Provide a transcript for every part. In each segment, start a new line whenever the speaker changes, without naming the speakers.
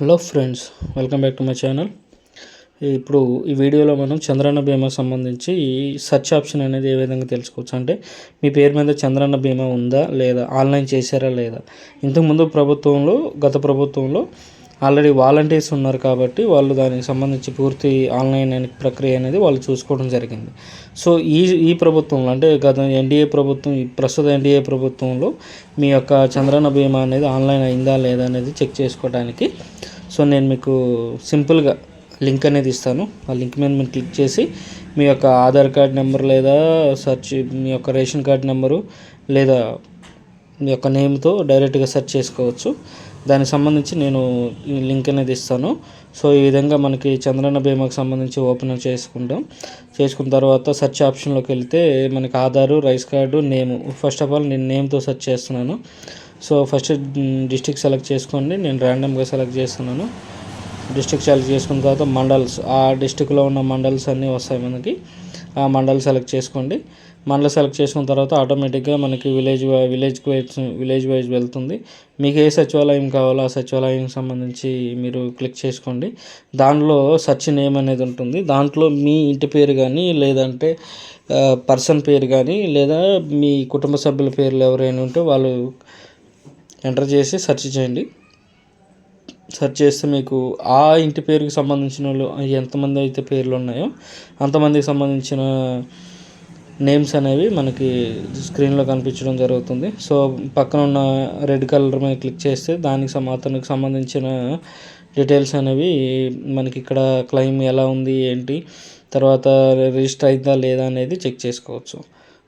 Hello friends welcome back to my channel. ఇప్పుడు ఈ వీడియోలో మనం చంద్రన్న బీమా సంబంధించి సర్చ్ ఆప్షన్ అనేది ఏ విధంగా తెలుసుకోవచ్చు అంటే మీ పేరు మీద చంద్రన్న బీమా ఉందా లేదా ఆన్లైన్ చేశారా లేదా? ఇంతకుముందు ప్రభుత్వంలో గత ప్రభుత్వంలో ఆల్రెడీ వాలంటీర్స్ ఉన్నారు కాబట్టి వాళ్ళు దానికి సంబంధించి పూర్తి ఆన్లైన్ ప్రక్రియ అనేది వాళ్ళు చూసుకోవడం జరిగింది. సో ఈ ఈ ప్రభుత్వంలో అంటే గత ఎన్డీఏ ప్రభుత్వం ఈ ప్రస్తుత ఎన్డీఏ ప్రభుత్వంలో మీ యొక్క చంద్రన్న బీమా అనేది ఆన్లైన్ అయిందా లేదా అనేది చెక్ చేసుకోవడానికి. సో నేను మీకు సింపుల్గా లింక్ అనేది ఇస్తాను. ఆ లింక్ మీద మీరు క్లిక్ చేసి మీ యొక్క ఆధార్ కార్డ్ నెంబర్ లేదా సర్చ్ మీ యొక్క రేషన్ కార్డ్ నెంబరు లేదా మీ యొక్క నేమ్తో డైరెక్ట్గా సెర్చ్ చేసుకోవచ్చు. దానికి సంబంధించి నేను ఈ లింక్ అనేది ఇస్తాను. సో ఈ విధంగా మనకి చంద్రన్న బీమాకి సంబంధించి ఓపెన్ చేసుకుంటాం. చేసుకున్న తర్వాత సెర్చ్ ఆప్షన్లోకి వెళ్తే మనకి Aadhaar rice card name first of all నేను నేమ్తో సెర్చ్ చేస్తున్నాను. సో ఫస్ట్ డిస్టిక్ సెలెక్ట్ చేసుకోండి. నేను ర్యాండమ్గా సెలెక్ట్ చేస్తున్నాను. డిస్టిక్ సెలెక్ట్ చేసుకున్న తర్వాత మండల్స్. ఆ డిస్టిక్లో ఉన్న మండల్స్ అన్నీ వస్తాయి మనకి. మండల్ సెలెక్ట్ చేసుకోండి. మండల్ సెలెక్ట్ చేసుకున్న తర్వాత ఆటోమేటిక్గా మనకి village village wise village wise వెళ్తుంది. మీకు ఏ సచివాలయం కావాలో ఆ సచివాలయం సంబంధించి మీరు క్లిక్ చేసుకోండి. దానిలో సర్చ్ నేమ్ అనేది ఉంటుంది. దాంట్లో మీ ఇంటి పేరు కానీ లేదంటే పర్సన్ పేరు కానీ లేదా మీ కుటుంబ సభ్యుల పేర్లు ఎవరైనా ఉంటే వాళ్ళు ఎంటర్ చేసి సెర్చ్ చేయండి. సెర్చ్ చేస్తే మీకు ఆ ఇంటి పేరుకి సంబంధించిన వాళ్ళు ఎంతమంది అయితే పేర్లు ఉన్నాయో అంతమందికి సంబంధించిన నేమ్స్ అనేవి మనకి స్క్రీన్లో కనిపించడం జరుగుతుంది. సో పక్కన ఉన్న రెడ్ కలర్ మీద క్లిక్ చేస్తే దానికి అతనికి సంబంధించిన డీటెయిల్స్ అనేవి మనకి ఇక్కడ క్లెయిమ్ ఎలా ఉంది ఏంటి తర్వాత రిజిస్టర్ అయిందా లేదా అనేది చెక్ చేసుకోవచ్చు.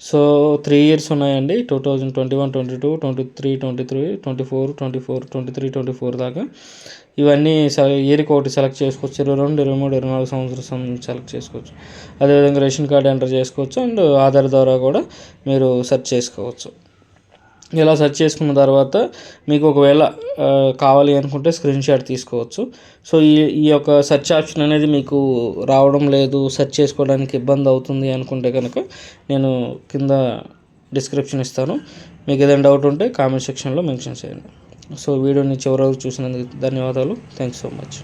సో త్రీ ఇయర్స్ ఉన్నాయండి. Two thousand twenty one twenty two twenty three twenty three twenty four twenty four twenty three twenty four దాకా. ఇవన్నీ ఇయర్కి ఒకటి సెలెక్ట్ చేసుకోవచ్చు. ఇరవై రెండు ఇరవై మూడు ఇరవై నాలుగు సంవత్సరం సెలెక్ట్ చేసుకోవచ్చు. అదేవిధంగా రేషన్ కార్డు ఎంటర్ చేసుకోవచ్చు. అండ్ ఆధార్ ద్వారా కూడా మీరు సెర్చ్ చేసుకోవచ్చు. ఇలా సెర్చ్ చేసుకున్న తర్వాత మీకు ఒకవేళ కావాలి అనుకుంటే స్క్రీన్ షాట్ తీసుకోవచ్చు. సో ఈ ఈ యొక్క సెర్చ్ ఆప్షన్ అనేది మీకు రావడం లేదు సెర్చ్ చేసుకోవడానికి ఇబ్బంది అవుతుంది అనుకుంటే కనుక నేను కింద డిస్క్రిప్షన్ ఇస్తాను. మీకు ఏదైనా డౌట్ ఉంటే కామెంట్ సెక్షన్లో మెన్షన్ చేయండి. సో వీడియోని చివరి చూసినందుకు ధన్యవాదాలు. Thanks so much